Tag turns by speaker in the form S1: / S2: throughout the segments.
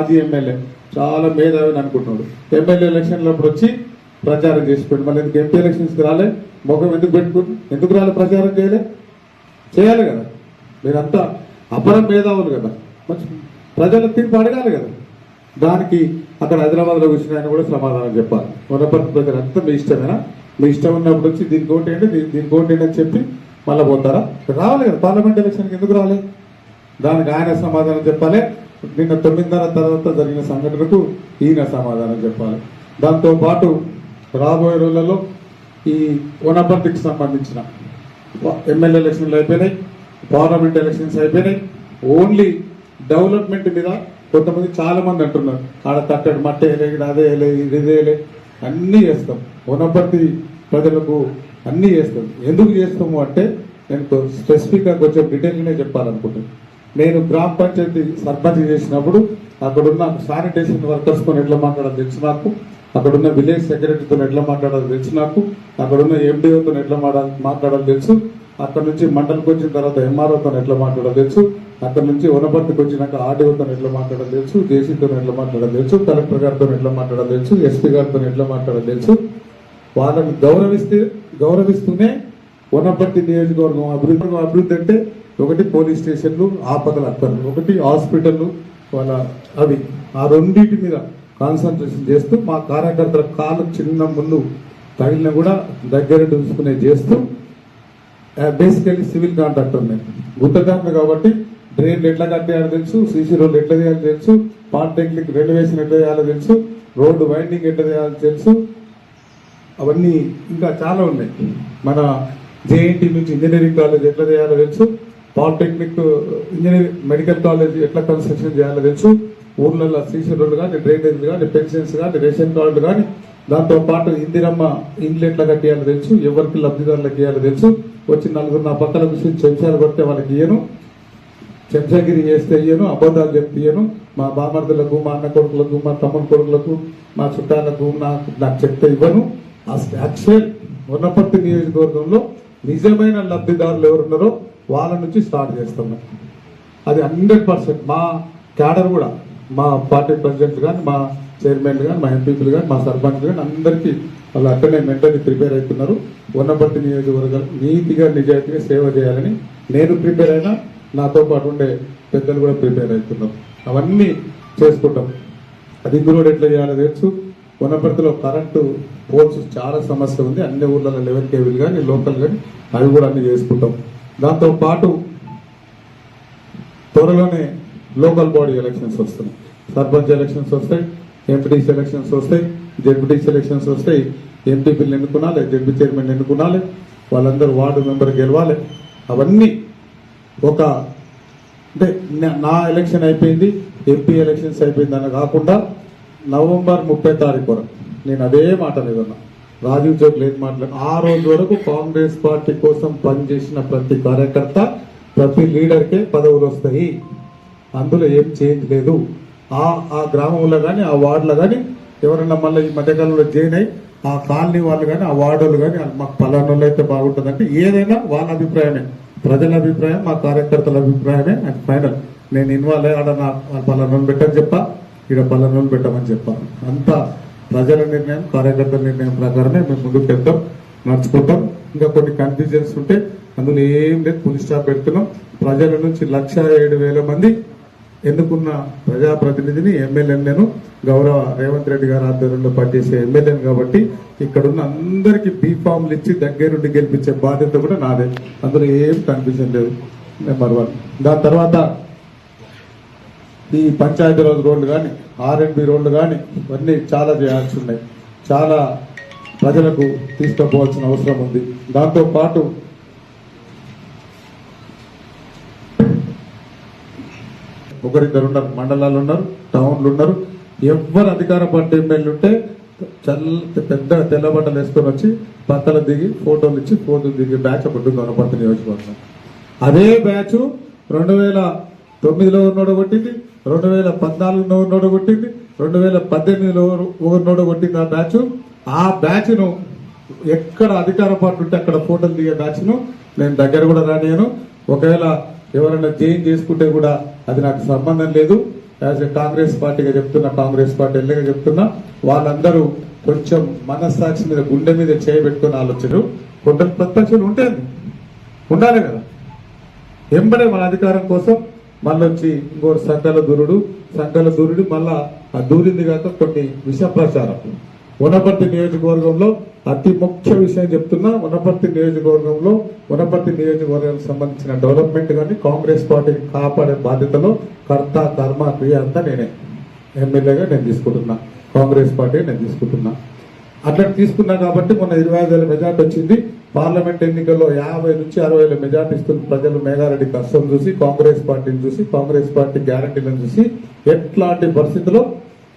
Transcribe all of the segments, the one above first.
S1: మాజీ ఎమ్మెల్యే. చాలా మేధావి అనుకుంటున్నాడు. ఎమ్మెల్యే ఎలక్షన్లప్పుడు వచ్చి ప్రచారం చేసిపోయాడు మళ్ళీ ఎందుకు ఎంపీ ఎలక్షన్స్కి రాలే? ముఖం ఎందుకు పెట్టుకుని ఎందుకు రాలే ప్రచారం చేయలే? చేయాలి కదా. మీరంతా అపరం మేధావులు కదా. మంచి ప్రజల తీర్పు అడగాలి కదా. దానికి అక్కడ హైదరాబాద్లో వచ్చిన ఆయన కూడా సమాధానం చెప్పాలి. ఉన్నప్పటి ప్రజలు అంతా మీ ఇష్టమేనా? మీ ఇష్టం ఉన్నప్పుడు వచ్చి దీనికి ఓటు ఏంటి దీనికి ఓటు అని చెప్పి మళ్ళీ పోతారా? రావాలి కదా. పార్లమెంట్ ఎలక్షన్కి ఎందుకు రాలే? దానికి ఆయన సమాధానం చెప్పాలి. నిన్న తొమ్మిదిన్నర తర్వాత జరిగిన సంఘటనకు ఈయన సమాధానం చెప్పాలి. దాంతో పాటు రాబోయే రోజులలో ఈ వనపర్తికి సంబంధించిన ఎమ్మెల్యే ఎలక్షన్లు అయిపోయినాయి పార్లమెంట్ ఎలక్షన్స్ అయిపోయినాయి. ఓన్లీ డెవలప్మెంట్ మీద కొంతమంది చాలామంది అంటున్నారు. ఆడ తట్టడు మట్టి వేయలే అదే వేయలే ఇది వేయలే అన్నీ చేస్తాం. వనపర్తి ప్రజలకు అన్నీ చేస్తాం. ఎందుకు చేస్తాము అంటే నేను స్పెసిఫిక్గా కొంచెం డీటెయిల్గానే చెప్పాలనుకుంటున్నాను. నేను గ్రామ పంచాయతీ సర్పంచ్ చేసినప్పుడు అక్కడున్న శానిటేషన్ వర్కర్స్తో ఎట్లా మాట్లాడాలి తెలుసు నాకు. అక్కడున్న విలేజ్ సెక్రటరీతో ఎట్లా మాట్లాడాలి తెలుసు నాకు. అక్కడున్న ఎండిఓతో ఎట్లా మాట్లాడాలి తెలుసు. అక్కడ నుంచి మండలికి వచ్చిన తర్వాత ఎంఆర్ఓతో ఎట్లా మాట్లాడాలి తెలుసు. అక్కడ నుంచి వనపర్తికి వచ్చినాక ఆర్డీఓతో ఎట్లా మాట్లాడాలి తెలుసు. జేసీతో ఎట్లా మాట్లాడాలి తెలుసు. కలెక్టర్ గారితో ఎట్లా మాట్లాడాలి తెలుసు. ఎస్పీ గారితో ఎట్లా మాట్లాడాలి తెలుసు. వాళ్ళని గౌరవిస్తే గౌరవిస్తూనే వనపర్తి నియోజకవర్గం అభివృద్ధి అభివృద్ధి అంటే ఒకటి పోలీస్ స్టేషన్లు ఆపదల అక్కర్లు ఒకటి హాస్పిటల్ వాళ్ళ అవి. ఆ రెండింటి మీద కాన్సన్ట్రేషన్ చేస్తూ మా కార్యకర్తల కాలు చిన్న ముందు తగిలిన కూడా దగ్గర చూసుకునే చేస్తూ బేసికలీ సివిల్ కాంట్రాక్టర్ నేను గుత్తదారులు కాబట్టి డ్రైన్లు ఎట్లా కట్టేయాలో తెలుసు సీసీ రోడ్లు ఎట్లా చేయాలో తెలుసు పాలిటెక్నిక్ రెనోవేషన్ ఎట్లా చేయాలో తెలుసు రోడ్డు వైండింగ్ ఎట్లా చేయాలో తెలుసు. అవన్నీ ఇంకా చాలా ఉన్నాయి. మన జేఎన్టీ నుంచి ఇంజనీరింగ్ కాలేజ్ ఎట్లా చేయాలో తెలుసు. పాలిటెక్నిక్ ఇంజనీరింగ్ మెడికల్ కాలేజ్ ఎట్లా కన్స్ట్రక్షన్ చేయాలో తెలుసు. ఊర్లలో సీసీ రోడ్లు కానీ డ్రైనేజ్ కానీ పెన్షన్స్ కానీ రేషన్ కార్డులు కానీ దాంతో పాటు ఇందిరమ్మ ఇండ్లు ఎట్లా కట్టేయాలో తెలుసు ఎవరికి లబ్ధిదారులకు ఇవ్వాలో తెలుసు. వచ్చి నలుగురు నా పక్కల కూర్చొని చెంచాలు కొడితే వాళ్ళకి ఇయ్యను. చెంచగిరి చేస్తే ఇయ్యను అబద్ధాలు చెప్తే ఇయ్యను. మా బామర్దులకు మా అన్న కొడుకులకు మా తమ్ముడు కొడుకులకు మా చుట్టాలకు నాకు నాకు చెప్తే ఇవ్వను. యాక్చువల్ ఉన్నపర్తి నియోజకవర్గంలో నిజమైన లబ్ధిదారులు ఎవరున్నారో వాళ్ళ నుంచి స్టార్ట్ చేస్తున్నాం అది హండ్రెడ్ పర్సెంట్ మా క్యాడర్ కూడా మా పార్టీ ప్రెసిడెంట్ కానీ మా చైర్మన్ కానీ మా ఎంపీలు కానీ మా సర్పంచ్ కానీ అందరికీ వాళ్ళు అక్కడనే మెంటర్ని ప్రిపేర్ అవుతున్నారు. ఉన్నపర్తి నియోజకవర్గాలు నీతిగా నిజాయితీగా సేవ చేయాలని నేను ప్రిపేర్ అయినా నాతో పాటు ఉండే పెద్దలు కూడా ప్రిపేర్ అవుతున్నారు. అవన్నీ చేసుకుంటాం. అది కూడా ఎట్లా చేయాలో తెలుసు. వనపర్తిలో కరెంటు పోల్స్ చాలా సమస్య ఉంది. అన్ని ఊర్లలో లెవెన్ కేబుల్ కానీ లోకల్ కానీ అవి కూడా అన్ని చేసుకుంటాం. దాంతో పాటు త్వరలోనే లోకల్ బాడీ ఎలక్షన్స్ వస్తున్నాయి. సర్పంచ్ ఎలక్షన్స్ వస్తాయి ఎంపీటీసీ ఎలక్షన్స్ వస్తాయి జడ్పీటీసీ ఎలక్షన్స్ వస్తాయి. ఎంపీపీలు ఎన్నుకునాలి జడ్పీ చైర్మన్ ఎన్నుకునాలి వాళ్ళందరూ వార్డు మెంబర్ గెలవాలి. అవన్నీ ఒక అంటే నా- నా ఎలక్షన్ అయిపోయింది ఎంపీ ఎలక్షన్స్ అయిపోయింది అని కాకుండా నవంబర్ ముప్పై తారీఖు వరకు. నేను అదే మాట లేదన్నా. రాజీవ్ చౌక్ లేదు మాట్లాడు ఆ రోజు వరకు కాంగ్రెస్ పార్టీ కోసం పనిచేసిన ప్రతి కార్యకర్త ప్రతి లీడర్కే పదవులు వస్తాయి. అందులో ఏం చేంజ్ లేదు. ఆ ఆ గ్రామంలో కానీ ఆ వార్డులో కానీ ఎవరన్నా మళ్ళీ ఈ మధ్యకాలంలో జాయిన్ అయ్యి ఆ కాలనీ వాళ్ళు కానీ ఆ వార్డులు కానీ మాకు పలానాలు అయితే బాగుంటుందంటే ఏదైనా వాళ్ళ అభిప్రాయమే. ప్రజల అభిప్రాయం మా కార్యకర్తల అభిప్రాయమే అండ్ ఫైనల్ నేను ఇన్వాల్వ్ అయ్యి ఆడ నా పలానా పెట్టని చెప్పా ఇక్కడ పలానా పెట్టమని చెప్పాను అంతా ప్రజల నిర్ణయం కార్యకర్తల నిర్ణయం ప్రకారమే మేము ముందుకు వెళ్తాం నడుచుకుంటాం. ఇంకా కొన్ని కన్ఫ్యూజన్స్ ఉంటే అందులో ఏం లేదు పులి స్టాప్ పెడుతున్నాం. ప్రజల నుంచి లక్ష ఏడు వేల మంది ఎన్నుకున్న ప్రజాప్రతినిధిని ఎమ్మెల్యేను గౌరవ రేవంత్ రెడ్డి గారి ఆధ్వర్యంలో పనిచేసే ఎమ్మెల్యేను కాబట్టి ఇక్కడున్న అందరికీ బీఫామ్లు ఇచ్చి దగ్గరుండి గెలిపించే బాధ్యత కూడా నాదే. అందులో ఏం కన్ఫ్యూజన్ లేదు. Number one. దాని తర్వాత ఈ పంచాయతీరాజ్ రోడ్లు కానీ ఆర్ఎండ్బి రోడ్లు కానీ ఇవన్నీ చాలా చేయాల్సి ఉన్నాయి. చాలా ప్రజలకు తీసుకుపోవాల్సిన అవసరం ఉంది. దాంతో పాటు ఒకరిద్దరు ఉన్నారు మండలాలు ఉన్నారు టౌన్లు ఉన్నారు. ఎవరు అధికార పార్టీ ఎమ్మెల్యే ఉంటే చల్ల పెద్ద తెల్లబట్టలు వేసుకొని వచ్చి బట్టలు దిగి ఫోటోలు ఇచ్చి ఫోటోలు దిగి బ్యాచ్ ఒకటి కనపడుతుంది నియోజకవర్గం అదే బ్యాచ్ రెండు వేల తొమ్మిదిలో ఉన్నాడు కొట్టింది. రెండు వేల పద్నాలుగులో ఉన్నోడు కొట్టింది. రెండు వేల పద్దెనిమిదిలో ఉన్నోడు కొట్టింది ఆ బ్యాచ్. ఆ బ్యాచ్ను ఎక్కడ అధికార పార్టీ ఉంటే అక్కడ ఫోటోలు దిగే బ్యాచ్ను నేను దగ్గర కూడా రానియను. ఒకవేళ ఎవరైనా చేంజ్ చేసుకుంటే కూడా అది నాకు సంబంధం లేదు. యాజ్ ఎ కాంగ్రెస్ పార్టీగా చెప్తున్నా కాంగ్రెస్ పార్టీ ఎల్లగా చెప్తున్నా వాళ్ళందరూ కొంచెం మనస్సాక్షి మీద గుండె మీద చేయబెట్టుకుని ఆలోచనలు. కొంత ప్రత్యక్షలు ఉంటాయి ఉండాలి కదా. ఎంబడే మన అధికారం కోసం మళ్ళీ వచ్చి ఇంకో సంకల దూరుడు సంకల దూరుడు మళ్ళా ఆ దూరింది కాక కొన్ని విష ప్రచారం వనపర్తి నియోజకవర్గంలో అతి ముఖ్య విషయం చెప్తున్నా వనపర్తి నియోజకవర్గంలో వనపర్తి నియోజకవర్గానికి సంబంధించిన డెవలప్మెంట్ కానీ కాంగ్రెస్ పార్టీని కాపాడే బాధ్యతలో కర్త కర్మ క్రియ అంతా నేనే. ఎమ్మెల్యేగా నేను తీసుకుంటున్నా. కాంగ్రెస్ పార్టీ నేను తీసుకుంటున్నా. అట్లా తీసుకున్నా కాబట్టి మొన్న ఇరవై ఐదు వేల మెజార్టీ వచ్చింది. పార్లమెంట్ ఎన్నికల్లో యాభై నుంచి అరవై వేల మెజార్టీ ఇస్తున్న ప్రజలు మేఘారెడ్డి కష్టం చూసి కాంగ్రెస్ పార్టీని చూసి కాంగ్రెస్ పార్టీ గ్యారంటీలను చూసి ఎట్లాంటి పరిస్థితుల్లో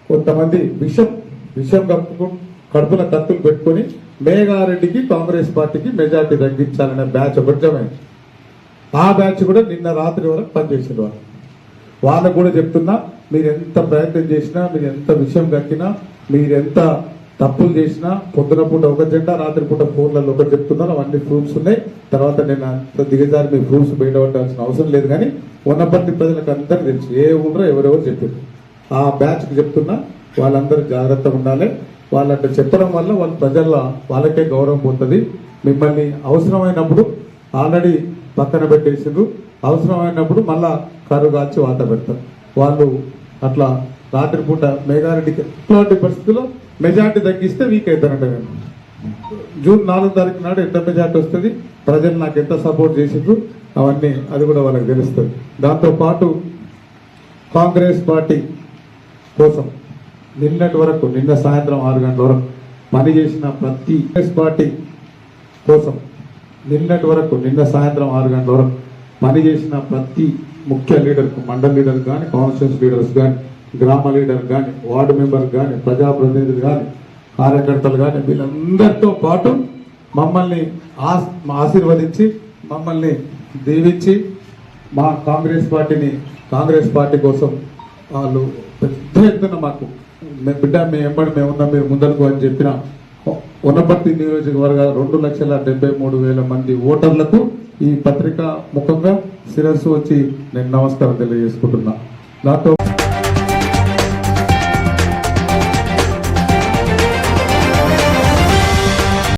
S1: కొంతమంది విషం విషం కప్పుకు కడుపున కత్తులు పెట్టుకొని మేఘారెడ్డికి కాంగ్రెస్ పార్టీకి మెజార్టీ తగ్గించాలనే బ్యాచ్ ఒకటమైంది ఆ బ్యాచ్ కూడా నిన్న రాత్రి వరకు పనిచేసిన వాళ్ళు. వాళ్ళకు కూడా చెప్తున్నా మీరు ఎంత ప్రయత్నం చేసినా మీరు ఎంత విషయం కక్కినా మీరు ఎంత తప్పులు చేసిన పొద్దున పూట ఒక జెండా రాత్రిపూట ఫోన్లలో ఒకటి చెప్తున్నారు. అవన్నీ ప్రూఫ్స్ ఉన్నాయి. తర్వాత నేను అంత దిగజారి మీ ప్రూఫ్స్ బయటపడాల్సిన అవసరం లేదు కానీ ఉన్నప్పటి ప్రజలకు అందరికీ తెలుసు. ఏ ఊళ్ళో ఎవరెవరు చెప్పారు. ఆ బ్యాచ్కి చెప్తున్నా వాళ్ళందరూ జాగ్రత్తగా ఉండాలి. వాళ్ళంటే చెప్పడం వల్ల వాళ్ళ ప్రజల్లో వాళ్ళకే గౌరవం పోతుంది. మిమ్మల్ని అవసరమైనప్పుడు ఆల్రెడీ పక్కన పెట్టేసిండ్రు. అవసరమైనప్పుడు మళ్ళా కరు కాల్చి వాత పెడతారు. వాళ్ళు అట్లా రాత్రిపూట మేఘారెడ్డికి ఇట్లాంటి పరిస్థితుల్లో మెజార్టీ తగ్గిస్తే వీక్ అవుతారంట నేను జూన్ నాలుగు తారీఖు నాడు ఎంత మెజార్టీ వస్తుంది? ప్రజలు నాకు ఎంత సపోర్ట్ చేసిండ్రు? అవన్నీ అది కూడా వాళ్ళకి తెలుస్తుంది. దాంతోపాటు కాంగ్రెస్ పార్టీ కోసం నిన్నటి వరకు నిన్న సాయంత్రం ఆరు గంటల వరకు పనిచేసిన ప్రతి కాంగ్రెస్ పార్టీ కోసం నిన్నటి వరకు నిన్న సాయంత్రం ఆరు గంటల వరకు పనిచేసిన ప్రతి ముఖ్య లీడర్కు మండల్ లీడర్ కానీ కాన్స్టిట్యూన్స్ లీడర్స్ కానీ గ్రామ లీడర్ కానీ వార్డు మెంబర్ కానీ ప్రజాప్రతినిధులు కానీ కార్యకర్తలు కానీ వీళ్ళందరితో పాటు మమ్మల్ని ఆస్ ఆశీర్వదించి మమ్మల్ని దీవించి మా కాంగ్రెస్ పార్టీని కాంగ్రెస్ పార్టీ కోసం వాళ్ళు పెద్ద ఎత్తున మాకు బిడ్డ మేము ఎంబడి మేము ఉన్నాం మీరు ముందరకు అని చెప్పిన ఉన్నపర్తి నియోజకవర్గ రెండు లక్షల డెబ్బై మూడు వేల మంది ఓటర్లకు ఈ పత్రిక ముఖంగా శిరస్సు వచ్చి నేను నమస్కారం తెలియజేసుకుంటున్నా. దాంతో